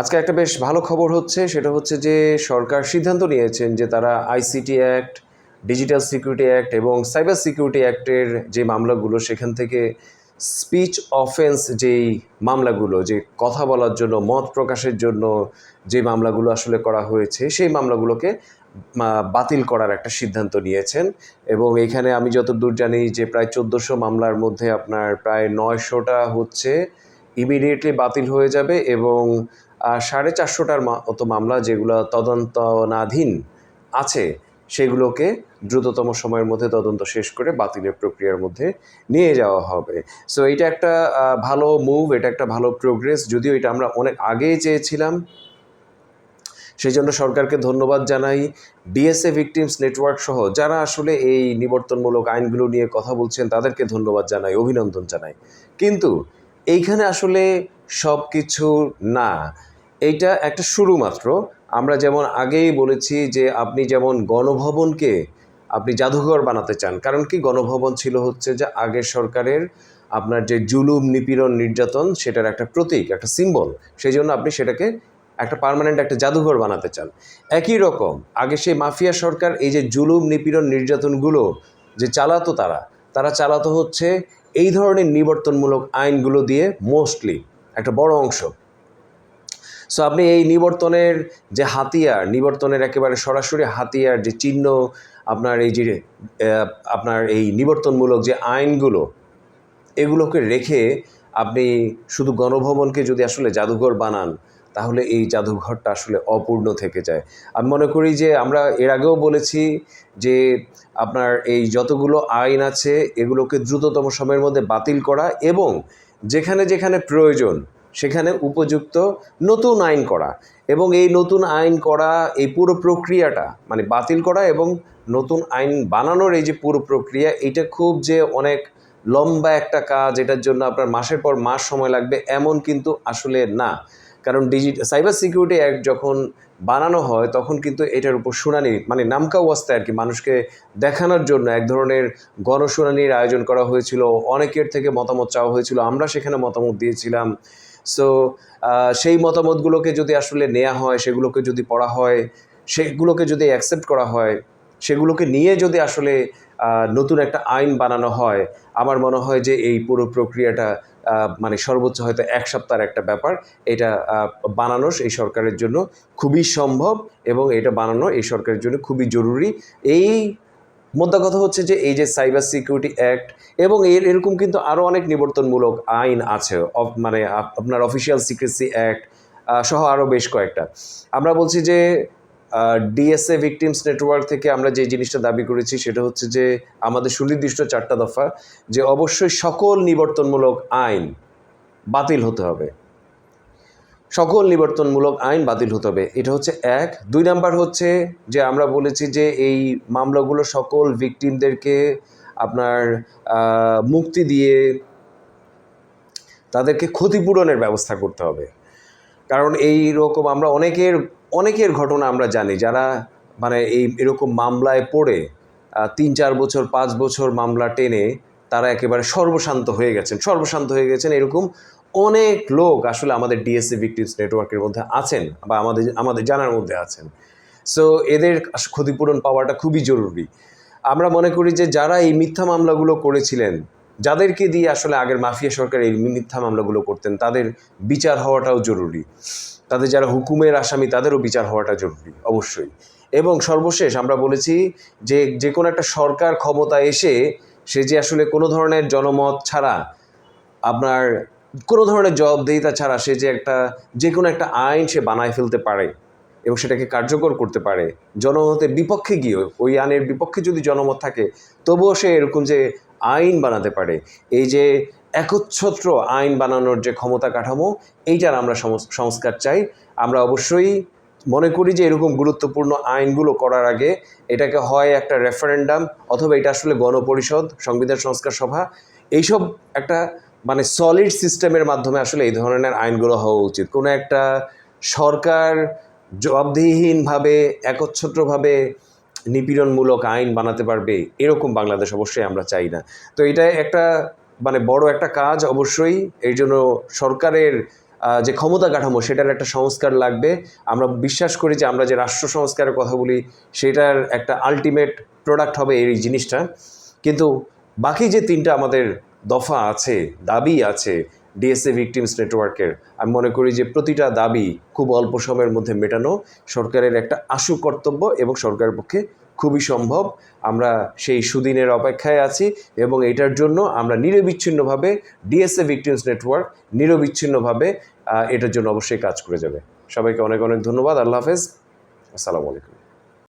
আজকে একটা বেশ ভালো খবর হচ্ছে, সেটা হচ্ছে যে সরকার সিদ্ধান্ত নিয়েছেন যে তারা ICT act, digital security act এবং সাইবার সিকিউরিটি অ্যাক্টের যে মামলাগুলো, সেখান থেকে স্পিচ অফেন্স যেই মামলাগুলো, যে কথা বলার জন্য, মত প্রকাশের জন্য যে মামলাগুলো আসলে করা হয়েছে, সেই মামলাগুলোকে বাতিল করার একটা সিদ্ধান্ত নিয়েছেন এবং এখানে আমি যতদূর জানি যে প্রায় চোদ্দোশো মামলার মধ্যে আপনার প্রায় নয়শোটা হচ্ছে ইমিডিয়েটলি বাতিল হয়ে যাবে এবং সাড়ে চারশোটার মতো মামলা যেগুলো তদন্তনাধীন আছে, সেগুলোকে দ্রুততম সময়ের মধ্যে তদন্ত শেষ করে বাতিলের প্রক্রিয়ার মধ্যে নিয়ে যাওয়া হবে। সো এটা একটা ভালো মুভ এটা একটা ভালো প্রোগ্রেস যদিও এটা আমরা অনেক আগেই চেয়েছিলাম। সেই জন্য সরকারকে ধন্যবাদ জানাই। ডিএসএ ভিকটিমস নেটওয়ার্ক সহ যারা আসলে এই নিবর্তনমূলক আইনগুলো নিয়ে কথা বলছেন, তাদেরকে ধন্যবাদ জানাই, অভিনন্দন জানাই। কিন্তু এইখানে আসলে সব কিছু না। এইটা একটা শুরু মাত্র। আমরা যেমন আগেই বলেছি যে আপনি যেমন গণভবনকে আপনি জাদুঘর বানাতে চান, কারণ কি গণভবন ছিল হচ্ছে যে আগের সরকারের আপনার যে জুলুম, নিপীড়ন, নির্যাতন সেটার একটা প্রতীক, একটা সিম্বল সেই জন্য আপনি সেটাকে একটা পার্মানেন্ট একটা জাদুঘর বানাতে চান। একই রকম, আগে সেই মাফিয়া সরকার এই যে জুলুম, নিপীড়ন, নির্যাতনগুলো যে চালাতো তারা তারা চালাতো হচ্ছে এই ধরনের নিবর্তনমূলক আইনগুলো দিয়ে মোস্টলি একটা বড় অংশ। সো আপনি এই নিবর্তনের যে হাতিয়ার, নিবর্তনের একেবারে সরাসরি হাতিয়ার, যে চিহ্ন আপনার এই যে আপনার এই নিবর্তনমূলক যে আইনগুলো, এগুলোকে রেখে আপনি শুধু গণভবনকে যদি আসলে জাদুঘর বানান, তাহলে এই জাদুঘরটা আসলে অপূর্ণ থেকে যায়। আমি মনে করি যে আমরা এর আগেও বলেছি যে আপনার এই যতগুলো আইন আছে, এগুলোকে দ্রুততম সময়ের মধ্যে বাতিল করা এবং যেখানে যেখানে প্রয়োজন সেখানে উপযুক্ত নতুন আইন করা এবং এই নতুন আইন করা, এই পুরো প্রক্রিয়াটা মানে বাতিল করা এবং নতুন আইন বানানোর এই যে পুরো প্রক্রিয়া, এটা খুব যে অনেক লম্বা একটা কাজ, এটার জন্য আপনার মাসের পর মাস সময় লাগবে, এমন কিন্তু আসলে না। কারণ ডিজি, সাইবার সিকিউরিটি অ্যাক্ট যখন বানানো হয়, তখন কিন্তু এটার উপর শুনানি মানে নামকা অবস্থায় আর কি, মানুষকে দেখানোর জন্য এক ধরনের গণশুনানির আয়োজন করা হয়েছিল। অনেকের থেকে মতামত চাওয়া হয়েছিল, আমরা সেখানে মতামত দিয়েছিলাম। সো সেই মতামতগুলোকে যদি আসলে নেওয়া হয়, সেগুলোকে যদি পড়া হয়, সেগুলোকে যদি অ্যাকসেপ্ট করা হয়, সেগুলোকে নিয়ে যদি আসলে নতুন একটা আইন বানানো হয়, আমার মনে হয় যে এই পুরো প্রক্রিয়াটা মানে সর্বোচ্চ হয়তো এক সপ্তাহের একটা ব্যাপার। এটা বানানো এই সরকারের জন্য খুবই সম্ভব এবং এটা বানানো এই সরকারের জন্য খুবই জরুরি। এই মোদ্দা কথা হচ্ছে যে এই যে সাইবার সিকিউরিটি অ্যাক্ট এবং এর এরকম কিন্তু আরও অনেক নিবর্তনমূলক আইন আছে মানে আপ- আপনার অফিসিয়াল সিক্রেসি অ্যাক্ট সহ আরও বেশ কয়েকটা। আমরা বলছি যে ডিএসএ ভিকটিমস নেটওয়ার্ক থেকে আমরা যে জিনিসটা দাবি করেছি সেটা হচ্ছে যে আমাদের সুনির্দিষ্ট চারটা দফা যে অবশ্যই সকল নিবর্তনমূলক আইন বাতিল হতে হবে। সকল নিবর্তনমূলক আইন বাতিল হতে হবে। এটা হচ্ছে এক। দুই নাম্বার হচ্ছে যে আমরা বলেছি যে এই মামলাগুলো সকল ভিকটিমদেরকে আপনার মুক্তি দিয়ে তাদেরকে ক্ষতিপূরণের ব্যবস্থা করতে হবে। কারণ এই রকম আমরা অনেকের অনেকের ঘটনা আমরা জানি যারা মানে এই এরকম মামলায় পড়ে তিন চার বছর, পাঁচ বছর মামলা টেনে তারা একেবারে সর্বশান্ত হয়ে গেছেন। সর্বশান্ত হয়ে গেছেন এরকম অনেক লোক আসলে আমাদের ডিএসসি ভিক্টিমস নেটওয়ার্কের মধ্যে আছেন বা আমাদের আমাদের জানার মধ্যে আছেন। সো এদের ক্ষতিপূরণ পাওয়াটা খুবই জরুরি। আমরা মনে করি যে যারা এই মিথ্যা মামলাগুলো করেছিলেন, যাদেরকে দিয়ে আসলে আগের মাফিয়া সরকার এই মিথ্যা মামলাগুলো করতেন, তাদের বিচার হওয়াটাও জরুরি। তাদের যারা হুকুমের আসামি, তাদেরও বিচার হওয়াটা জরুরি, অবশ্যই। এবং সর্বশেষ আমরা বলেছি যে যে কোনো একটা সরকার ক্ষমতা এসে সে যে আসলে কোনো ধরনের জনমত ছাড়া, আপনার কোনো ধরনের জবাবদিহিতা ছাড়া সে যে একটা, যে কোনো একটা আইন সে বানায় ফেলতে পারে এবং সেটাকে কার্যকর করতে পারে, জনমতের বিপক্ষে গিয়ে ওই আইনের বিপক্ষে যদি জনমত থাকে, তবুও সে এরকম যে আইন বানাতে পারে, এই যে একচ্ছত্র আইন বানানোর যে ক্ষমতা কাঠামো, এইটার আমরা সংস- সংস্কার চাই। আমরা অবশ্যই মনে করি যে এরকম গুরুত্বপূর্ণ আইনগুলো করার আগে এটাকে হয় একটা রেফারেন্ডাম অথবা এটা আসলে গণপরিষদ, সংবিধান সংস্কার সভা, এইসব একটা মানে সলিড সিস্টেমের মাধ্যমে আসলে এই ধরনের আইনগুলো হওয়া উচিত। কোনো একটা সরকার জবাবদিহীনভাবে একচ্ছত্রভাবে নিপীড়নমূলক আইন বানাতে পারবে, এরকম বাংলাদেশ অবশ্যই আমরা চাই না। তো এটা একটা মানে বড় একটা কাজ অবশ্যই এই জন্য সরকারের যে ক্ষমতা কাঠামো, সেটার একটা সংস্কার লাগবে। আমরা বিশ্বাস করি যে আমরা যে রাষ্ট্র সংস্কারের কথা বলি, সেটার একটা আলটিমেট প্রোডাক্ট হবে এই জিনিসটা। কিন্তু বাকি যে তিনটা আমাদের দফা আছে, দাবি আছে ডিএসএ ভিকটিমস নেটওয়ার্কের আমি মনে করি যে প্রতিটা দাবি খুব অল্প সময়ের মধ্যে মেটানো সরকারের একটা আশু কর্তব্য এবং সরকারের পক্ষে খুবই সম্ভব। আমরা সেই সুদিনের অপেক্ষায় আছি এবং এটার জন্য আমরা নিরবিচ্ছিন্নভাবে ডিএসএ ভিকটিমস নেটওয়ার্ক নিরবিচ্ছিন্নভাবে এটার জন্য অবশ্যই কাজ করে যাবে। সবাইকে অনেক অনেক ধন্যবাদ। আল্লাহ হাফেজ। আসসালামু আলাইকুম।